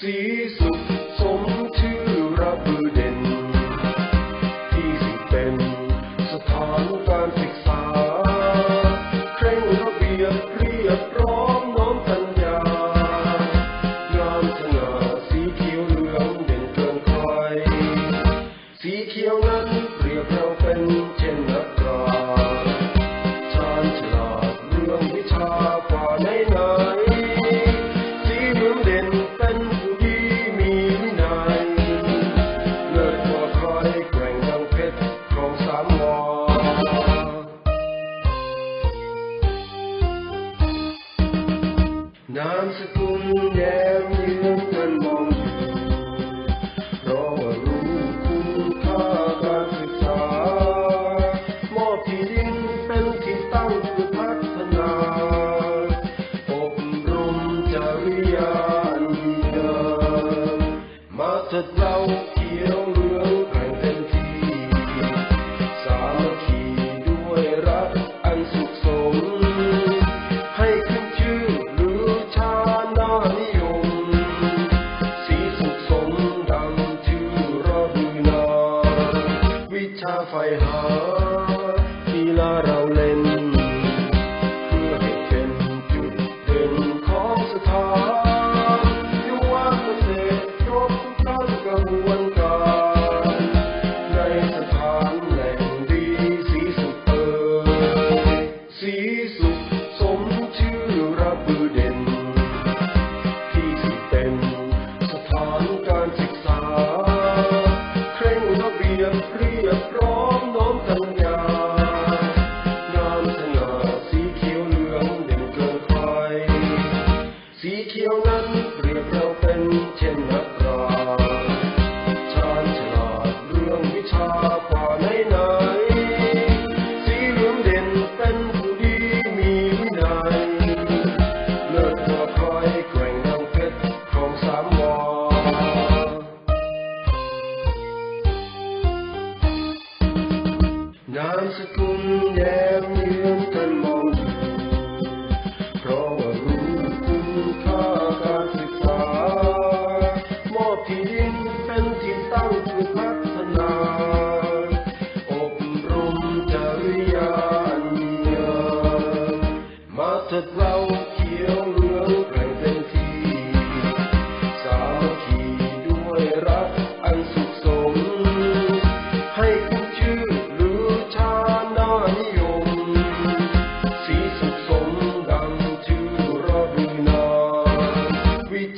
Sí. นามสกุลแย้มยืนกันมองเพราะว่ารู้คุณค่าการศึกษามอบที่ดินเป็นที่ตั้งเพื่อพัฒนาอบรมจริยาอันยามาเถิดเราเที่ยวเรืองแกร่งเต็มที่ สามัคคีด้วยรักอันสุข heart, feel around me. ามสกุลแดงยืนท่านมองดูเพราะว่ารู้คุณค่าการศึกษามอบที่ดินเป็นที่ตั้งเพื่อพัฒนาอบรมจริยาอันยมาเถิดเรา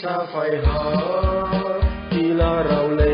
Safai Ha Ila Raule